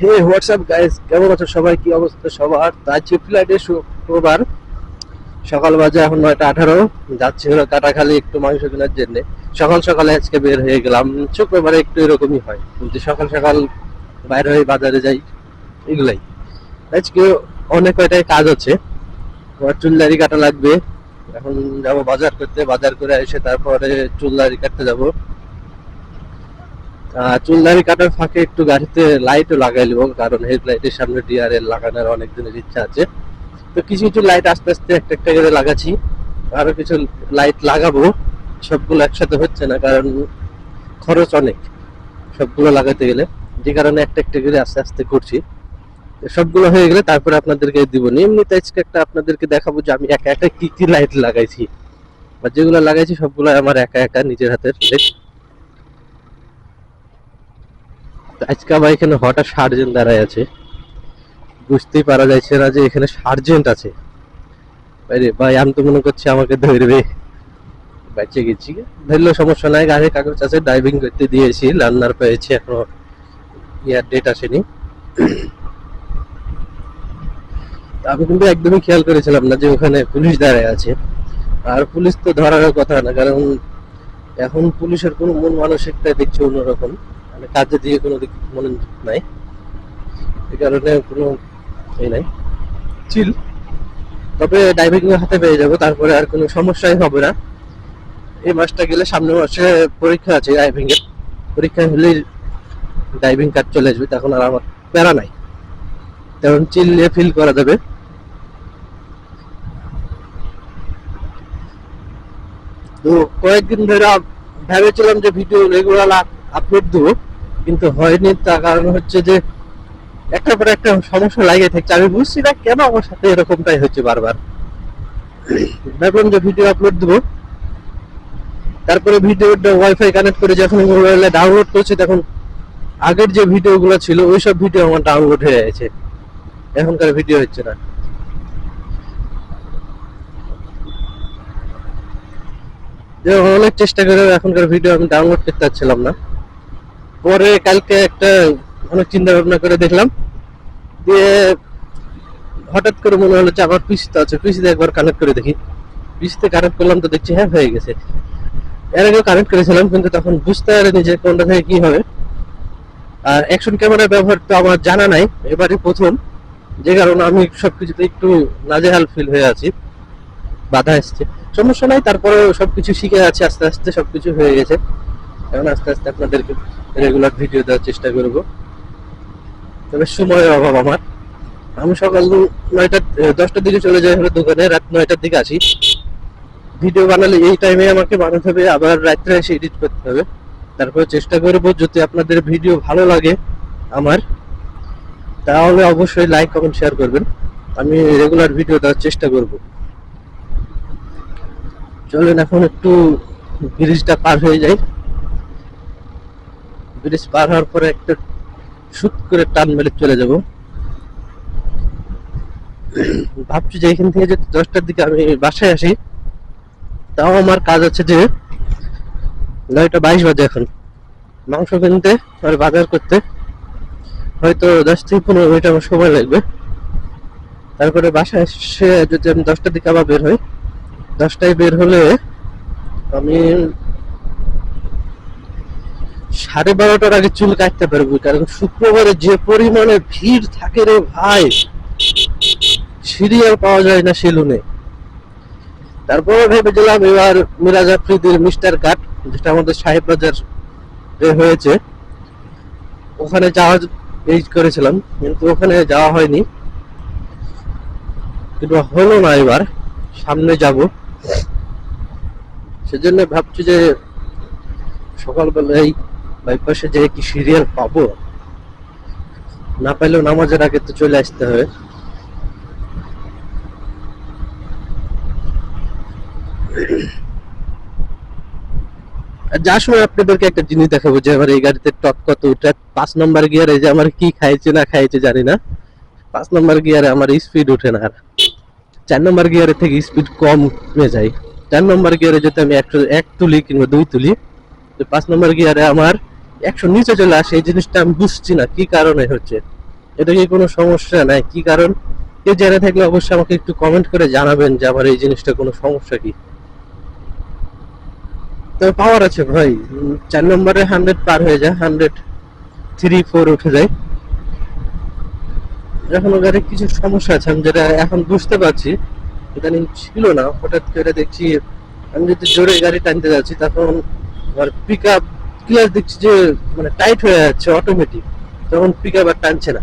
হে WhatsApp guys, কেমন আছো সবাই? কি অবস্থা সবার? তো আজকে ফ্লাইটে শুক্রবার। সকাল বাজে, এখন নয়টা আঠারো। যাচ্ছি হলো কাটাখালি একটু মাংস কেনার জন্য। সকাল সকালে আজকে বের হয়ে গেলাম। শুক্রবারে একটু এরকমই হয়। কিন্তু সকাল সকাল বাইরে হয়ে বাজারে যাই, এগুলাই। আজকে অনেক কয়টাই কাজ আছে। আমার চুল দাড়ি কাটা লাগবে। এখন যাব বাজার করতে। বাজার করে এসে তারপরে চুল দাড়ি কাটতে যাব। চুলদারি কাটার ফাঁকে একটু গাড়িতে লাইটও লাগাই নিব, কারণ হেডলাইটের সামনে ডিআরএল লাগানোর অনেক দিনের ইচ্ছা আছে। তো কিছু কিছু লাইট আস্তে আস্তে একটা একটা করে লাগাচ্ছি। আরও কিছু লাইট লাগাবো। সবগুলো একসাথে হচ্ছে না, কারণ খরচ অনেক সবগুলো লাগাতে গেলে। যে কারণে একটা একটা করে আস্তে আস্তে করছি। সবগুলো হয়ে গেলে তারপরে আপনাদেরকে দিব এমনিতে আজকে একটা আপনাদেরকে দেখাবো যে আমি একা একা কি কি লাইট লাগাইছি। বা যেগুলো লাগাইছি সবগুলো আমার একা একা নিজের হাতের তো আজকে আবার এখানে হঠাৎ সার্জেন্ট দাঁড়ায় আছে। বুঝতেই পারা যাচ্ছে না যে এখানে সার্জেন্ট আছে। আরে ভাই, আমি তো মনে করছি আমাকে ধরবে। বেঁচে গেছি। ধরলেও সমস্যা নাই গাড়ির কাগজ আছে ড্রাইভিং করতে দিয়েছি লার্নার পেয়েছি এখনও। ইয়ার ডেট আসেনি। আমি কিন্তু একদমই খেয়াল করেছিলাম না যে ওখানে পুলিশ দাঁড়ায় আছে। আর পুলিশ তো ধরার কথা না, কারণ এখন পুলিশের কোনো মন মানসিকতা দেখছি অন্যরকম। মানে কাজে দিয়ে কোনো দিক মনে নাই। এই কারণে কোনো এই নাই। চিল। তবে ড্রাইভিং হাতে পেয়ে যাব তারপরে আর কোনো সমস্যাই হবে না। এই মাসটা গেলে সামনের মাসে পরীক্ষা আছে ড্রাইভিং এর। পরীক্ষা হলেই ড্রাইভিং কাজ চলে আসবে তখন আর আমার প্যারা নাই। তখন চিল্লে ফিল করা যাবে। তো কয়েকদিন ধরে ভেবেছিলাম যে ভিডিও রেগুলার আপলোড দেবো। কিন্তু হয়নি, তার কারণ হচ্ছে যে একটা পর একটা সমস্যা লাগে থাকছে। আমি বুঝছি না কেন আমার সাথে এরকমটাই হচ্ছে বারবার। ভাবলাম যে ভিডিও আপলোড দেবো। তারপরে ভিডিওটা ওয়াইফাই কানেক্ট করে যখন মোবাইলে ডাউনলোড করছি, তখন আগের যে ভিডিওগুলো ছিল, ওইসব ভিডিও আমার ডাউনলোড হয়ে গেছে। এখনকার ভিডিও হচ্ছে না। অনেক চেষ্টা করে এখনকার ভিডিও আমি ডাউনলোড করতে পারছিলাম না। পরে কালকে একটা অনেক চিন্তা ভাবনা করে দেখলাম। দিয়ে হঠাৎ করে মনে হলো যে আমার পিসিতে আছে, পিসিতে একবার কানেক্ট করে দেখি। পিসিতে কানেক্ট করলাম তো দেখছি হ্যাঁ হয়ে গেছে। এর আগেও কানেক্ট করেছিলাম, কিন্তু তখন বুঝতে পারিনি যে কোনটা থেকে কি হবে। আর অ্যাকশন ক্যামেরার ব্যবহার তো আমার জানা নাই এবারে প্রথম। যে কারণে আমি সবকিছুতে একটু নাজেহাল ফিল হয়ে আছি। বাধা এসছে। সমস্যা নাই তারপরে সবকিছু শিখে আছে, আস্তে আস্তে সবকিছু হয়ে গেছে। এখন আস্তে আস্তে আপনাদেরকে রেগুলার ভিডিও দেওয়ার চেষ্টা করব। তবে সময়ের অভাব আমার। আমি সকাল নয়টা দশটার দিকে চলে যাই হলো দোকানে, রাত নয়টার দিকে আসি। ভিডিও বানালে এই টাইমে আমাকে বানাতে হবে, আবার রাত্রে এসে এডিট করতে হবে। তারপরে চেষ্টা করব যদি আপনাদের ভিডিও ভালো লাগে আমার, তাহলে অবশ্যই লাইক কমেন্ট শেয়ার করবেন। আমি রেগুলার ভিডিও দেওয়ার চেষ্টা করব। চলেন এখন একটু ব্রিজটা পার হয়ে যাই। ব্রিজ পার হওয়ার পরে একটা শুট করে টান মেলে চলে যাব। ভাবছি যে এখান থেকে যদি দশটার দিকে আমি বাসায় আসি, তাও আমার কাজ আছে যে নয়টা বাইশ বাজে এখন। মাংস কিনতে আর বাজার করতে। হয়তো দশ থেকে পনেরো মিনিট আমার সময় লাগবে। তারপরে বাসায় এসে যদি আমি দশটার দিকে আবার বের হই, দশটায় বের হলে আমি সাড়ে বারোটার আগে চুল কাটতে পারব, কারণ শুক্রবারে যে পরিমাণে ভিড় থাকে রে ভাই, সিরিয়াল পাওয়া যায় না সেলুনে। তারপরে ভেবেছিলাম এবার মিরাজ আফ্রিদির মিস্টার কাট, যেটা আমাদের সাহেব বাজার হয়েছে, ওখানে যাওয়া এই করেছিলাম, কিন্তু ওখানে যাওয়া হয়নি। কিন্তু হলো না এবার, সামনে যাব। সেজন্য ভাবছি যে সকালবেলায় বাইপাসে যে কি সিরিয়াল পাবো? না পাইলেও নামাজের আগে তো চলে আসতে হবে। যার সময় আপনাদেরকে একটা জিনিস দেখাবো যে আমার এই গাড়িতে টপ কত উঠে। পাঁচ নম্বর গিয়ারে যে আমার কি খাইছে না খাইছে জানি না। পাঁচ নম্বর গিয়ারে আমার স্পিড উঠে না আর। চার নম্বর গিয়ারে থেকে স্পিড কমে যায়। চার নম্বর গিয়ারে যদি আমি একশো, এক তুলি কিংবা দুই তুলি পাঁচ নম্বর গিয়ারে আমার একশো নিচে চলে আসে, এই জিনিসটা আমি বুঝছি না, কি কারণে হচ্ছে? এটা কি কোনো সমস্যা? নাই, কি কারণ? কেউ জেনে থাকলে অবশ্যই আমাকে একটু কমেন্ট করে জানাবেন যে আমার এই জিনিসটা কোনো সমস্যা কি। তবে পাওয়ার আছে ভাই চার নম্বরে হান্ড্রেড পার হয়ে যায় হান্ড্রেড থ্রি ফোর উঠে যায়। এখনও গাড়ির কিছু সমস্যা আছে, আমি যেটা এখন বুঝতে পারছি, ইদানিং ছিল না, হঠাৎ করে দেখছি, আমি যদি জোরে গাড়ি টানতে যাচ্ছি, তখন আমার পিক আপ ক্লিয়ার দেখছি যে মানে টাইট হয়ে যাচ্ছে অটোমেটিক তখন পিক আপ আর টানছে না।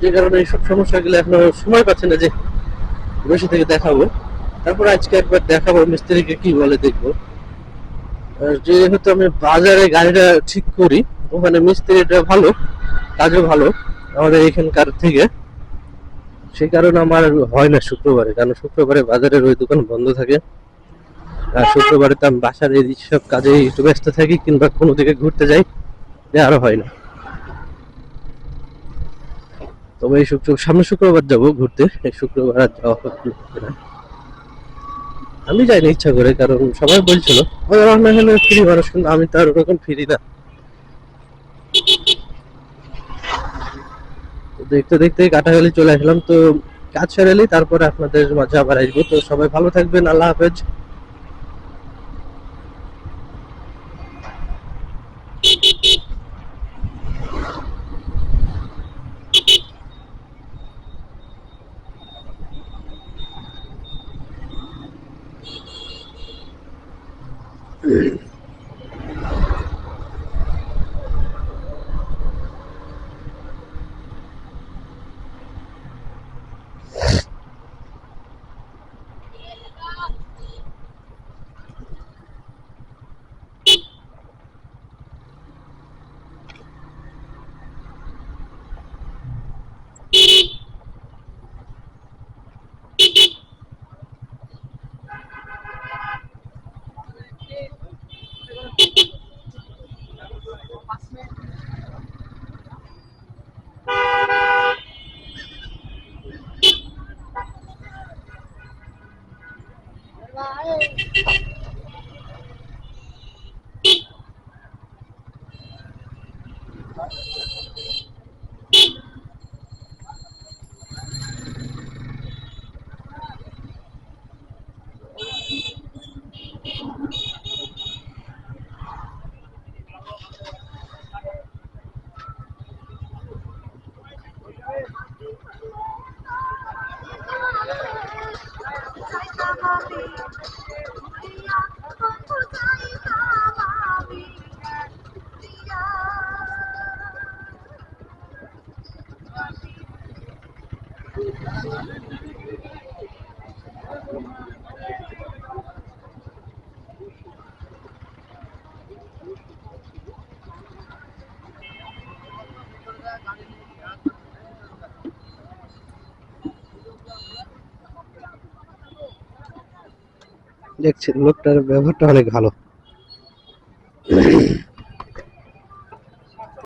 যে কারণে এইসব সমস্যাগুলো এখনও সময় পাচ্ছে না যে বসে থেকে দেখাবো। তারপর আজকে একবার দেখাবো, মিস্ত্রিকে কি বলে দেখব। যেহেতু আমি বাজারে গাড়িটা ঠিক করি, ওখানে মিস্ত্রিটা ভালো, কাজও ভালো, আমাদের এখানকার থেকে। সেই কারণে আমার হয় না শুক্রবারে, কারণ শুক্রবারে বাজারের ওই দোকান বন্ধ থাকে। শুক্রবারে তো আমি বাসার এই সব কাজে একটু ব্যস্ত থাকি কিংবা কোনো দিকে ঘুরতে যাই যে আরও হয় না। তবে এই শুক্র সামনে শুক্রবার যাব ঘুরতে, এই শুক্রবার আর যাওয়া হচ্ছে না। আমি যাইনি ইচ্ছা করে, কারণ সবাই বলছিল হলে ফ্রি মানুষ কিন্তু আমি তো আর ওরকম ফ্রি না। দেখতে দেখতে কাটাখালি চলে আসলাম, তো কাজ সেরেলি তারপরে আপনাদের মাঝে আবার আসব। তো সবাই ভালো থাকবেন, আল্লাহ হাফেজ। period. দেখছেন লোকটার ব্যবহারটা অনেক ভালো।